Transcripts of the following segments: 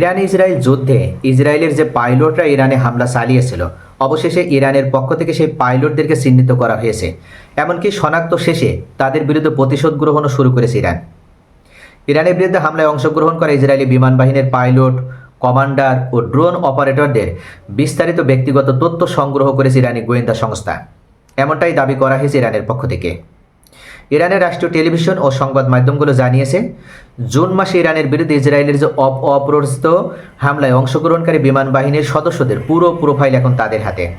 Iran Israel যুদ্ধে ইসরায়েলের যে পাইলটরা ইরানে হামলা চালিয়েছিল, অবশেষে ইরানের পক্ষ থেকে সেই পাইলটদেরকে চিহ্নিত করা হয়েছে। এমনকি শনাক্ত শেষে তাদের বিরুদ্ধে প্রতিশোধ গ্রহণও শুরু করেছে ইরান। ইরানের বিরুদ্ধে হামলায় অংশগ্রহণ করা ইসরায়েলি বিমান বাহিনীর পাইলট, কমান্ডার ও ড্রোন অপারেটরদের বিস্তারিত ব্যক্তিগত তথ্য সংগ্রহ করেছে ইরানি গোয়েন্দা সংস্থা। এমনটাই দাবি করা হয়েছে ইরানের পক্ষ থেকে। ইরানের রাষ্ট্রীয় টেলিভিশন ও সংবাদ মাধ্যমগুলো জানিয়েছে, জুন মাসে ইরানের বিরুদ্ধে ইসরায়েলের যে অপ- অপ্ররোচিত হামলায় অংশগ্রহণকারী বিমান বাহিনীর সদস্যদের পুরো প্রোফাইল এখন তাদের হাতে।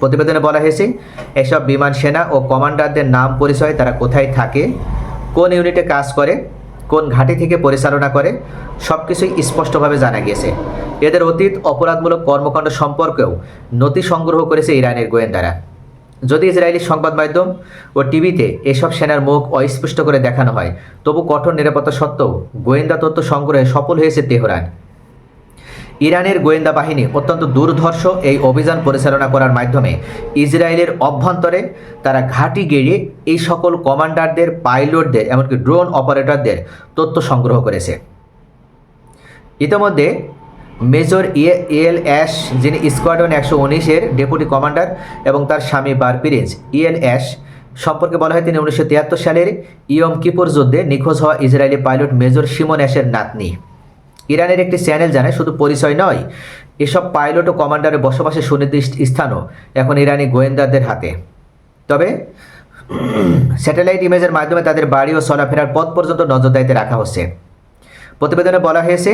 প্রতিবেদনে বলা হয়েছে, এসব বিমান সেনা ও কমান্ডারদের নাম পরিচয় তারা কোথায় থাকে, কোন ইউনিটে কাজ করে, কোন ঘাঁটি থেকে পরিচালনা করে সব কিছুই স্পষ্টভাবে জানা গিয়েছে। এদের অতীত অপরাধমূলক কর্মকাণ্ড সম্পর্কেও নথি সংগ্রহ করেছে ইরানের গোয়েন্দারা। যদি ইসরায়েলি সংবাদ মাধ্যম ও টিভিতে এসব সেনার মুখ অস্পষ্ট করে দেখানো হয়, তবু কঠোর নিরাপত্তা সত্ত্বেও গোয়েন্দা তথ্য সংগ্রহে সফল হয়েছে তেহরান। ইরানের গোয়েন্দা বাহিনী অত্যন্ত দুর্ধর্ষ এই অভিযান পরিচালনা করার মাধ্যমে ইসরায়েলের অভ্যন্তরে তারা ঘাঁটি গেড়ে এই সকল কমান্ডারদের, পাইলটদের, এমনকি ড্রোন অপারেটরদের তথ্য সংগ্রহ করেছে। ইতিমধ্যে মেজর ইয়ে এল অ্যাশ, যিনি স্কোয়াডন একশো উনিশের ডেপুটি কমান্ডার এবং তার স্বামী বার পিরিজ ইএল অ্যাশ। সম্পর্কে বলা হয়, তিনি উনিশশো তিয়াত্তর সালের ইয়ম কিপুর যুদ্ধে নিখোঁজ হওয়া ইসরায়েলি পাইলট মেজর সিমন অ্যাশের নাতনি। ইরানের একটি চ্যানেল জানায়, শুধু পরিচয় নয়, এসব পাইলট ও কমান্ডারের বসবাসের সুনির্দিষ্ট স্থানও এখন ইরানি গোয়েন্দাদের হাতে। তবে স্যাটেলাইট ইমেজের মাধ্যমে তাদের বাড়ি ও চলাফেরার পথ পর্যন্ত নজরদারিতে রাখা হচ্ছে। প্রতিবেদনে বলা হয়েছে,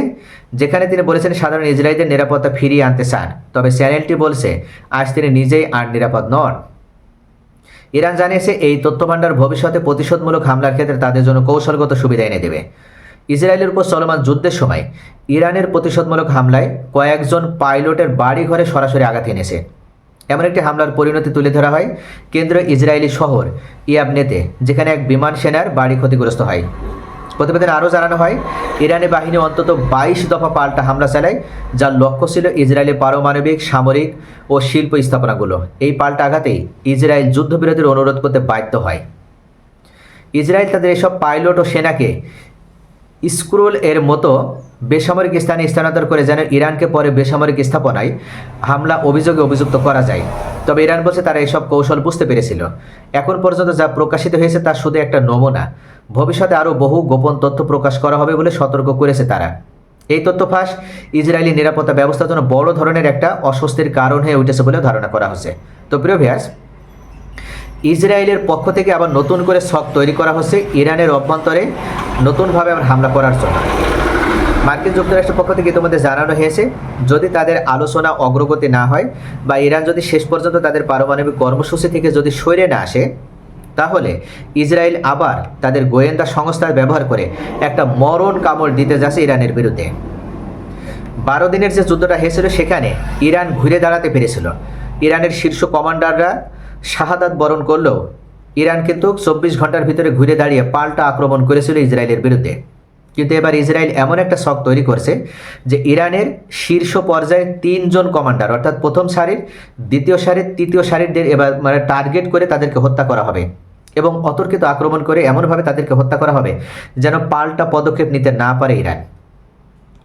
যেখানে তিনি বলেছেন, সাধারণ ইসরায়েলদের নিরাপত্তা ফিরিয়ে আনতে চান। তবে চ্যানেলটি বলছে, আজ তিনি নিজেই আর নিরাপদ নন। ইরান জানিয়েছে, এই তথ্য ভাণ্ডার ভবিষ্যতে প্রতিশোধমূলক হামলার ক্ষেত্রে তাদের জন্য কৌশলগত সুবিধা এনে দেবে। ইসরায়েলের উপর চলমান যুদ্ধের সময়, ইরানের প্রতিশোধমূলক হামলায় কয়েকজন পাইলটের বাড়ি ঘরে সরাসরি আঘাত এনেছে। এমন একটি হামলার পরিণতি তুলে ধরা হয় কেন্দ্রীয় ইসরায়েলি শহর ইয়াবনেতে, যেখানে এক বিমান সেনার বাড়ি ক্ষতিগ্রস্ত হয়। প্রতিবেদনে আরও জানানো হয়, ইরানি বাহিনী অন্তত বাইশ দফা পাল্টা হামলা চালায়, যার লক্ষ্য ছিল ইসরায়েলি পারমাণবিক, সামরিক ও শিল্প স্থাপনাগুলো। এই পাল্টা আঘাতেই ইসরায়েল যুদ্ধবিরতির অনুরোধ করতে বাধ্য হয়। ইসরায়েল তাদের এসব পাইলট ও সেনাকে স্ক্রোল এর মতো বেসামরিক স্থানে স্থানান্তর করে যেন ইরানকে পরে বেসামরিক স্থাপনায় হামলা অভিযোগে অভিযুক্ত করা যায়। তবে ইরান বলছে তারা এসব কৌশল বুঝতে পেরেছিল। এখন পর্যন্ত যা প্রকাশিত হয়েছে তা শুধু একটা নমুনা। ভবিষ্যতে আরও বহু গোপন তথ্য প্রকাশ করা হবে বলে সতর্ক করেছে তারা। এই তথ্য ফাঁস ইসরায়েলি নিরাপত্তা ব্যবস্থার জন্য বড় ধরনের একটা অস্বস্তির কারণ হয়ে উঠেছে বলে ধারণা করা হচ্ছে। তো প্রিয় ভিয়াস ইসরায়েলের পক্ষ থেকে আবার নতুন করে ছক তৈরি করা হচ্ছে ইরানের অভ্যন্তরে নতুনভাবে আবার হামলা করার জন্য। মার্কিন যুক্তরাষ্ট্রের পক্ষ থেকে ইতিমধ্যে জানানো হয়েছে, যদি তাদের আলোচনা অগ্রগতি না হয় বা ইরান যদি শেষ পর্যন্ত তাদের পারমাণবিক কর্মসূচি থেকে যদি সরে না আসে তাহলে ইসরায়েল আবার তাদের গোয়েন্দা সংস্থার ব্যবহার করে একটা মরণ কামড় দিতে যাচ্ছে ইরানের বিরুদ্ধে। বারো দিনের যে যুদ্ধটা হয়েছিল, সেখানে ইরান ঘুরে দাঁড়াতে পেরেছিল। ইরানের শীর্ষ কমান্ডাররা শাহাদাত বরণ করলেও ইরান কিন্তু চব্বিশ ঘণ্টার ভিতরে ঘুরে দাঁড়িয়ে পাল্টা আক্রমণ করেছিল ইসরায়েলের বিরুদ্ধে। কিন্তু এবার ইসরায়েল এমন একটা শখ তৈরি করছে যে ইরানের শীর্ষ পর্যায়ে তিনজন কমান্ডার, অর্থাৎ প্রথম সারির, দ্বিতীয় সারির, তৃতীয় সারিরদের এবার মানে টার্গেট করে তাদেরকে হত্যা করা হবে। এবং অতর্কিত আক্রমণ করে এমনভাবে তাদেরকে হত্যা করা হবে যেন পাল্টা পদক্ষেপ নিতে না পারে ইরান।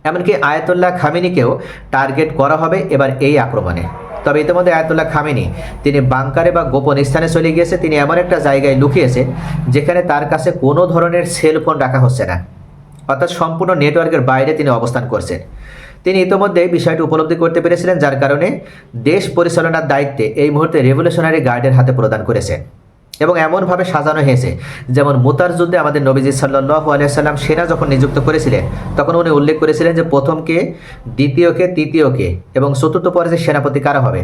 এমনকি আয়াতুল্লাহ খামিনিকেও টার্গেট করা হবে এবার এই আক্রমণে। তবে ইতিমধ্যে আয়াতুল্লাহ খামিনি, তিনি বাংকারে বা গোপন স্থানে চলে গিয়েছে, তিনি এমন একটা জায়গায় লুকিয়েছে যেখানে তার কাছে কোনো ধরনের সেল ফোন রাখা হচ্ছে না। অর্থাৎ সম্পূর্ণ নেটওয়ার্কের বাইরে তিনি অবস্থান করছেন। তিনি ইতিমধ্যে বিষয়টি উপলব্ধি করতে পেরেছিলেন, যার কারণে দেশ পরিচালনার দায়িত্বে এই মুহূর্তে রেভলিউশনারি গার্ডের হাতে প্রদান করেছেন। এবং এমনভাবে সাজানো হয়েছে। যেমন মুতার যুদ্ধে আমাদের নবীজি সাল্লাহু আলিয়াল্লাম সেনা যখন নিযুক্ত করেছিলেন, তখন উনি উল্লেখ করেছিলেন যে প্রথমকে দ্বিতীয়কে তৃতীয়কে এবং চতুর্থ পর্যায়ে সেনাপতি কারা হবে।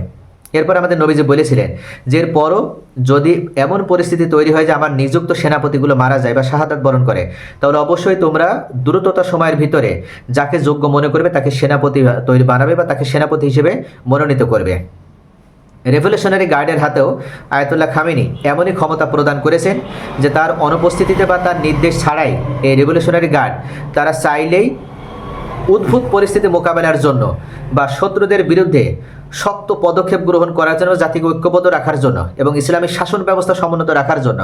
এরপর আমাদের নবীজি বলেছিলেন যে এরপরও যদি এমন পরিস্থিতি তৈরি হয় যে আমার নিযুক্ত সেনাপতিগুলো মারা যায় বা শাহাদাত বরণ করে, তাহলে অবশ্যই তোমরা দ্রুততা সময়ের ভিতরে যাকে যোগ্য মনে করবে তাকে সেনাপতি তৈরি বানাবে বা তাকে সেনাপতি হিসেবে মনোনীত করবে। রেভলিউশনারি গার্ডের হাতেও আয়াতুল্লাহ খামিনি এমনই ক্ষমতা প্রদান করেছেন যে তার অনুপস্থিতিতে বা তার নির্দেশ ছাড়াই এই রেভলিউশনারি গার্ড তারা চাইলেই উদ্ভুত পরিস্থিতি মোকাবেলার জন্য বা শত্রুদের বিরুদ্ধে শক্ত পদক্ষেপ গ্রহণ করার জন্য, জাতিকে ঐক্যবদ্ধ রাখার জন্য এবং ইসলামিক শাসন ব্যবস্থা সমুন্নত রাখার জন্য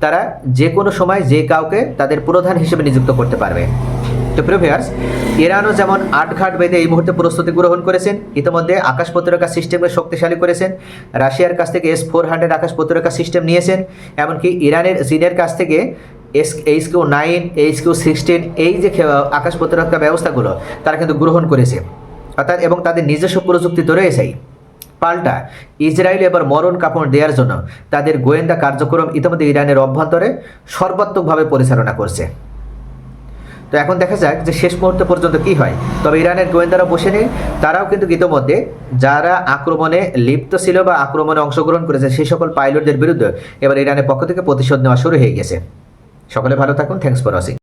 তারা যে কোনো সময় যে কাউকে তাদের প্রধান হিসেবে নিযুক্ত করতে পারবে। তো প্রিভিয়ার্স ইরানও যেমন আটঘাট বেঁধে এই মুহূর্তে প্রস্তুতি গ্রহণ করেছেন, ইতিমধ্যে আকাশ প্রতিরক্ষা সিস্টেমকে শক্তিশালী করেছেন, রাশিয়ার কাছ থেকে এস ফোর হান্ড্রেড আকাশ প্রতিরক্ষা সিস্টেম নিয়েছেন, এমনকি ইরানের চীনের কাছ থেকে S, H Q nine, H Q sixteen, এই যে আকাশ প্রতিরক্ষা ব্যবস্থাগুলো, তারা কিন্তু গ্রহণ করেছে। অর্থাৎ, এবং তাদের নিজস্ব প্রযুক্তি তো রয়েছেই পাল্টা, ইসরায়েল এবার মরণ কাপড় দেওয়ার জন্য তাদের গোয়েন্দা কার্যক্রম ইতিমধ্যে ইরানের অভ্যন্তরে সর্বাত্মকভাবে পরিচালনা করছে। তো এখন দেখা যাক যে শেষ মুহূর্ত পর্যন্ত কি হয়। তবে ইরানের গোয়েন্দারা বসে নেই তারাও কিন্তু ইতিমধ্যে যারা আক্রমণে লিপ্ত ছিল বা আক্রমণে অংশগ্রহণ করেছে, সেই সকল পাইলটদের বিরুদ্ধে এবার ইরানের পক্ষ থেকে প্রতিশোধ নেওয়া শুরু হয়ে গেছে। সকলে ভালো থাকুন, থ্যাংকস ফর ওয়াচিং।